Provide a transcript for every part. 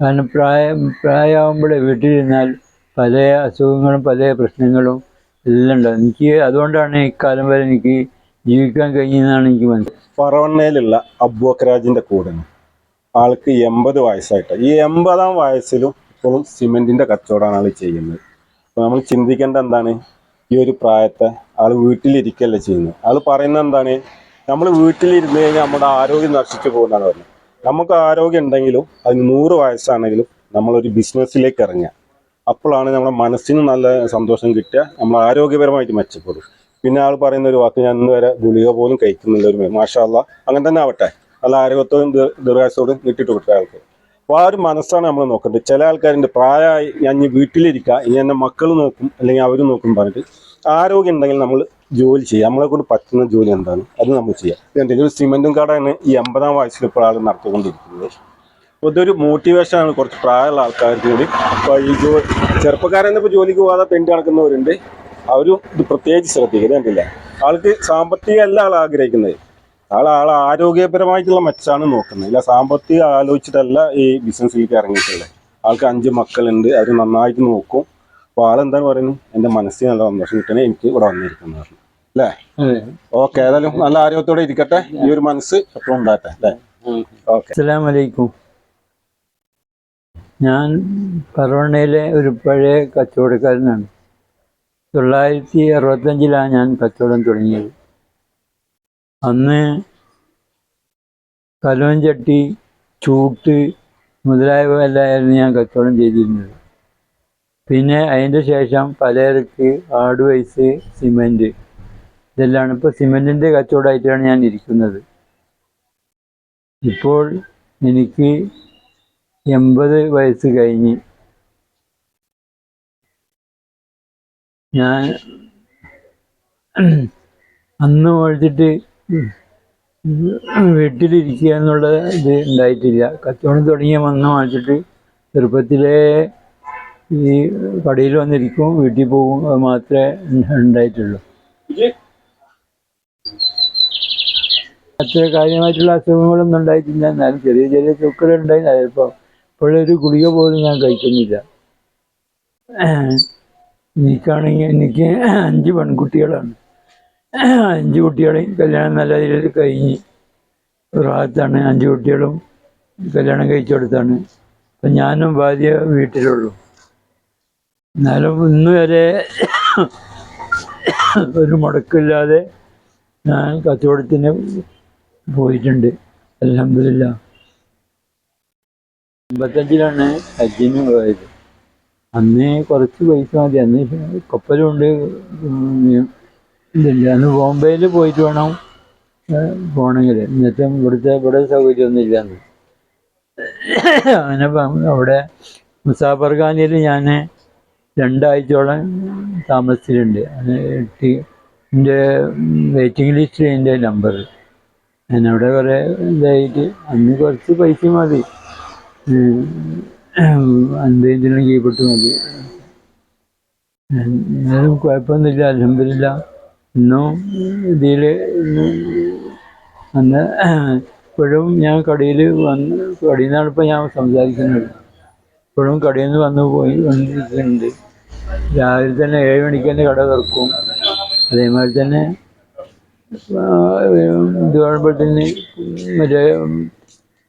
കാരണം പ്രായം പ്രായമാകുമ്പോൾ വീട്ടിലിരുന്നാൽ പല അസുഖങ്ങളും പല പ്രശ്നങ്ങളും എല്ലാം ഉണ്ടാകും എനിക്ക് അതുകൊണ്ടാണ് ഇക്കാലം വരെ എനിക്ക് ജീവിക്കാൻ കഴിഞ്ഞതെന്നാണ് എനിക്ക് മനസ്സിലായത് പറവണ്ണയിലുള്ള അബുഅക്രാജിന്റെ കൂടെ ആൾക്ക് എൺപത് വയസ്സായിട്ട്. ഈ എൺപതാം വയസ്സിലും ഇപ്പോഴും സിമെന്റിന്റെ കച്ചവടമാണ് ആൾ ചെയ്യുന്നത്. അപ്പോൾ നമ്മൾ ചിന്തിക്കേണ്ട എന്താണ്? ഈ ഒരു പ്രായത്തെ ആൾ വീട്ടിലിരിക്കല്ല ചെയ്യുന്നത്? ആൾ പറയുന്നത് എന്താണ്? നമ്മൾ വീട്ടിലിരുന്ന് കഴിഞ്ഞാൽ നമ്മുടെ ആരോഗ്യം നശിച്ചു പോകുന്നതാണ് പറയുന്നത് നമുക്ക് ആരോഗ്യം ഉണ്ടെങ്കിലും അതിന് നൂറ് വയസ്സാണെങ്കിലും നമ്മളൊരു ബിസിനസ്സിലേക്ക് ഇറങ്ങുക. അപ്പോഴാണ് നമ്മുടെ മനസ്സിന് നല്ല സന്തോഷം കിട്ടുക. നമ്മൾ ആരോഗ്യപരമായിട്ട് മെച്ചപ്പെടും. പിന്നെ ആൾ പറയുന്ന ഒരു വാക്ക് ഞാൻ ഇന്ന് വരെ ഗുളിക പോലും കഴിക്കുന്നില്ല ഒരു മാഷാല്ല അങ്ങനെ തന്നെ ആവട്ടെ. നല്ല ആരോഗ്യത്തോടും ദീർഘാസത്തോടും കിട്ടിയിട്ട് വിട്ട ആൾക്ക്. അപ്പോൾ മനസ്സാണ് നമ്മൾ നോക്കേണ്ടത്. ചില ആൾക്കാരുണ്ട് പ്രായമായി ഞാൻ വീട്ടിലിരിക്കുക ഇനി എന്റെ മക്കൾ നോക്കും അല്ലെങ്കിൽ അവർ നോക്കും പറഞ്ഞിട്ട് ആരോഗ്യം ഉണ്ടെങ്കിൽ നമ്മൾ ജോലി ചെയ്യുക നമ്മളെ കൊണ്ട് പറ്റുന്ന ജോലി എന്താണ്? അത് നമ്മൾ ചെയ്യുക എന്തെങ്കിലും ഒരു സിമെന്റും കടയാണ് ഈ എൺപതാം വയസ്സിൽ ഇപ്പോൾ ആൾ നടത്തിക്കൊണ്ടിരിക്കുന്നത്. അപ്പോൾ ഇതൊരു മോട്ടിവേഷനാണ് കുറച്ച് പ്രായമുള്ള ആൾക്കാർക്ക് കൂടി. അപ്പോൾ ഈ ജോ ചെറുപ്പക്കാരെന്നിപ്പോൾ ജോലിക്ക് പോകാതെ പെണ്ണ് നടക്കുന്നവരുണ്ട്. അവരും ഇത് പ്രത്യേകിച്ച് ശ്രദ്ധിക്കുക കണ്ടില്ല? ആൾക്ക് സാമ്പത്തികമല്ല ആൾ ആഗ്രഹിക്കുന്നത് ആൾ ആൾ ആരോഗ്യപരമായിട്ടുള്ള മെച്ചാണ് നോക്കുന്നത്. ഇല്ല സാമ്പത്തിക ആലോചിച്ചിട്ടല്ല ഈ ബിസിനസ്സിലേക്ക് ഇറങ്ങിയിട്ടുള്ളത്. ആൾക്ക് അഞ്ച് മക്കളുണ്ട് അവർ നന്നായിട്ട് നോക്കും. അപ്പോൾ ആളെന്താണ് പറയുന്നത്? എന്റെ മനസ്സിന് നല്ല സന്തോഷം കിട്ടണേ എനിക്ക് ഇവിടെ വന്നിരിക്കുന്നത് അല്ലേ? ഓക്കെ ഏതായാലും നല്ല ആരോഗ്യത്തോടെ ഇരിക്കട്ടെ. ഈ ഒരു മനസ്സ് എപ്പോഴും ഉണ്ടാകട്ടെ അല്ലേ? ഓക്കെ. അസ്സലാമലൈക്കും. ഞാൻ പറവണ്ണയിലെ ഒരു പഴയ കച്ചവടക്കാരനാണ്. തൊള്ളായിരത്തി അറുപത്തഞ്ചിലാണ് ഞാൻ കച്ചവടം തുടങ്ങിയത്. അന്ന് കലോഞ്ചട്ടി ചൂട്ട് മുതലായവ എല്ലായിരുന്നു ഞാൻ കച്ചവടം ചെയ്തിരുന്നത്. പിന്നെ അതിന്റെ ശേഷം പലചരക്ക് ആഡ്വൈസ് സിമന്റ് ഇതെല്ലാം ഇപ്പോൾ സിമന്റിന്റെ കച്ചവടമായിട്ടാണ് ഞാൻ ഇരിക്കുന്നത്. ഇപ്പോൾ എനിക്ക് എൺപത് വയസ്സ് കഴിഞ്ഞ് ഞാൻ അന്ന് മേടിച്ചിട്ട് വീട്ടിലിരിക്കുക എന്നുള്ള ഇത് ഉണ്ടായിട്ടില്ല. കച്ചവടം തുടങ്ങിയ വന്ന് വാങ്ങിച്ചിട്ട് ചെറുപ്പത്തിലേ ഈ കടയിൽ വന്നിരിക്കും വീട്ടിൽ പോകും അത് മാത്രമേ ഉണ്ടായിട്ടുള്ളൂ. അത്ര കാര്യമായിട്ടുള്ള അസുഖങ്ങളൊന്നും ഉണ്ടായിട്ടില്ല. എന്നാലും ചെറിയ ചെറിയ ചുക്കളുണ്ടായി അതിപ്പോൾ ഇപ്പോഴൊരു ഗുളിക പോലും ഞാൻ കഴിക്കുന്നില്ല. എനിക്കാണെങ്കിൽ എനിക്ക് അഞ്ച് പെൺകുട്ടികളാണ്. അഞ്ച് കുട്ടികളെയും കല്യാണം നല്ല രീതിയിൽ കഴിഞ്ഞ്. റാത്താണ് അഞ്ച് കുട്ടികളും കല്യാണം കഴിച്ചു കൊടുത്താണ്. അപ്പം ഞാനും ഭാര്യ വീട്ടിലുള്ളൂ. എന്നാലും ഇന്ന് വരെ ഒരു മുടക്കില്ലാതെ ഞാൻ കച്ചവടത്തിന് പോയിട്ടുണ്ട്. അലഹമില്ല അമ്പത്തഞ്ചിലാണ് ഹജ്ജിന് പോയത്. അന്ന് കുറച്ച് പൈസ മതി. അന്ന് കപ്പലുണ്ട്. ഇതില്ല അന്ന് ബോംബെയിൽ പോയിട്ട് വേണം പോകണമെങ്കിൽ എന്നിട്ട് ഇവിടുത്തെ ഇവിടെ സൗകര്യമൊന്നും ഇല്ലാന്ന് അങ്ങനെ അവിടെ മുസാഫർ ഖാനിയിൽ ഞാൻ രണ്ടാഴ്ചയോളം താമസിച്ചിട്ടുണ്ട്. എന്റെ വെയിറ്റിംഗ് ലിസ്റ്റിൽ എന്റെ നമ്പർ ഞാൻ അവിടെ കുറേ ഇതായിട്ട് അന്ന് കുറച്ച് പൈസ മതി. അൻപതിനും കീഴ്പ്പെട്ട് മതി. എന്നാലും കുഴപ്പമൊന്നുമില്ല അലഹമില്ല ഇന്നും ഇതിൽ അന്ന് ഇപ്പോഴും ഞാൻ കടയിൽ വന്ന് കടയിൽ നിന്നാണ് ഇപ്പം ഞാൻ സംസാരിക്കുന്നത്. ഇപ്പോഴും കടയിൽ നിന്ന് വന്ന് പോയി വന്നിരിക്കുന്നുണ്ട്. രാവിലെ തന്നെ ഏഴ് മണിക്ക് തന്നെ കട തുറക്കും. അതേമാതിരി തന്നെ ഇത് കാണുമ്പോഴത്തേന് മറ്റേ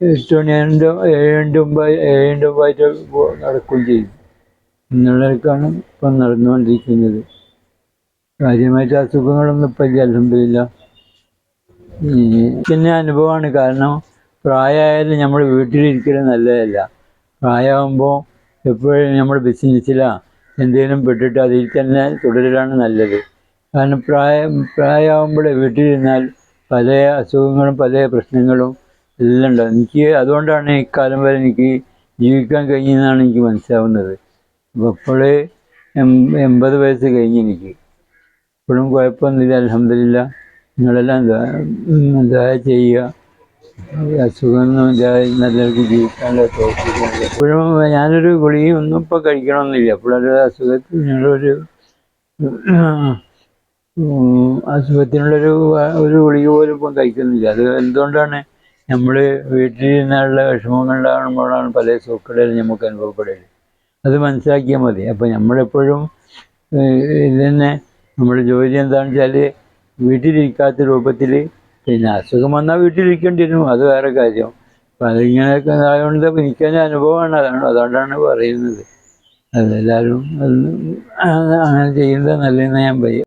എട്ട് മണിയാണ്ട് ഏഴിന്റെ മുമ്പ് ഏഴിന്റെ മുമ്പായിട്ട് നടക്കുകയും ചെയ്യും. എന്നുള്ളതൊക്കെയാണ് ഇപ്പം നടന്നുകൊണ്ടിരിക്കുന്നത്. കാര്യമായിട്ട് അസുഖങ്ങളൊന്നും ഇപ്പം ഇല്ല അലഹമില്ല പിന്നെ അനുഭവമാണ് കാരണം പ്രായമായാലും നമ്മൾ വീട്ടിലിരിക്കലും നല്ലതല്ല. പ്രായമാകുമ്പോൾ എപ്പോഴും നമ്മൾ ബിസിനസ്സിലാ എന്തെങ്കിലും പെട്ടിട്ട് അതിൽ തന്നെ തുടരലാണ് നല്ലത്. കാരണം പ്രായം പ്രായമാകുമ്പോൾ വീട്ടിലിരുന്നാൽ പല അസുഖങ്ങളും പല പ്രശ്നങ്ങളും എല്ലാം ഉണ്ടാകും എനിക്ക് അതുകൊണ്ടാണ് ഇക്കാലം വരെ എനിക്ക് ജീവിക്കാൻ കഴിഞ്ഞെന്നാണ് എനിക്ക് മനസ്സിലാവുന്നത്. അപ്പോൾ എൺപത് വയസ്സ് കഴിഞ്ഞ് എനിക്ക്. ഇപ്പോഴും കുഴപ്പമൊന്നുമില്ല അലഹമില്ല നിങ്ങളെല്ലാം ദുആ ചെയ്യുക. അസുഖമൊന്നും ഇല്ലാതെ നല്ലവർക്ക് ജീവിക്കാനുള്ള ഇപ്പോഴും ഞാനൊരു ഗുളികയും ഒന്നും ഇപ്പോൾ കഴിക്കണമെന്നില്ല. ഇപ്പോഴൊരു അസുഖത്തിൽ ഞങ്ങളൊരു അസുഖത്തിനുള്ളൊരു ഒരു ഗുളിക പോലും ഇപ്പം കഴിക്കുന്നില്ല. അത് എന്തുകൊണ്ടാണ് നമ്മൾ വീട്ടിലിരുന്നുള്ള വിഷമങ്ങൾ ഉണ്ടാകുമ്പോഴാണ് പല സൂക്കടുകളും നമുക്ക് അനുഭവപ്പെടുന്നത് അത് മനസ്സിലാക്കിയാൽ മതി. അപ്പോൾ നമ്മളെപ്പോഴും ഇതന്നെ ഇത് തന്നെ നമ്മുടെ ജോലി എന്താണെന്ന് വെച്ചാൽ വീട്ടിലിരിക്കാത്ത രൂപത്തിൽ പിന്നെ അസുഖം വന്നാൽ വീട്ടിലിരിക്കേണ്ടി വരും അത് വേറെ കാര്യം. അപ്പം അതിങ്ങനെയൊക്കെ ആയതുകൊണ്ട് എനിക്ക് തന്നെ അനുഭവമാണ്. അതാണ് അതുകൊണ്ടാണ് പറയുന്നത്. അതെല്ലാവരും അത് അങ്ങനെ ചെയ്യുന്നത് നല്ലതെന്ന് ഞാൻ പറയും.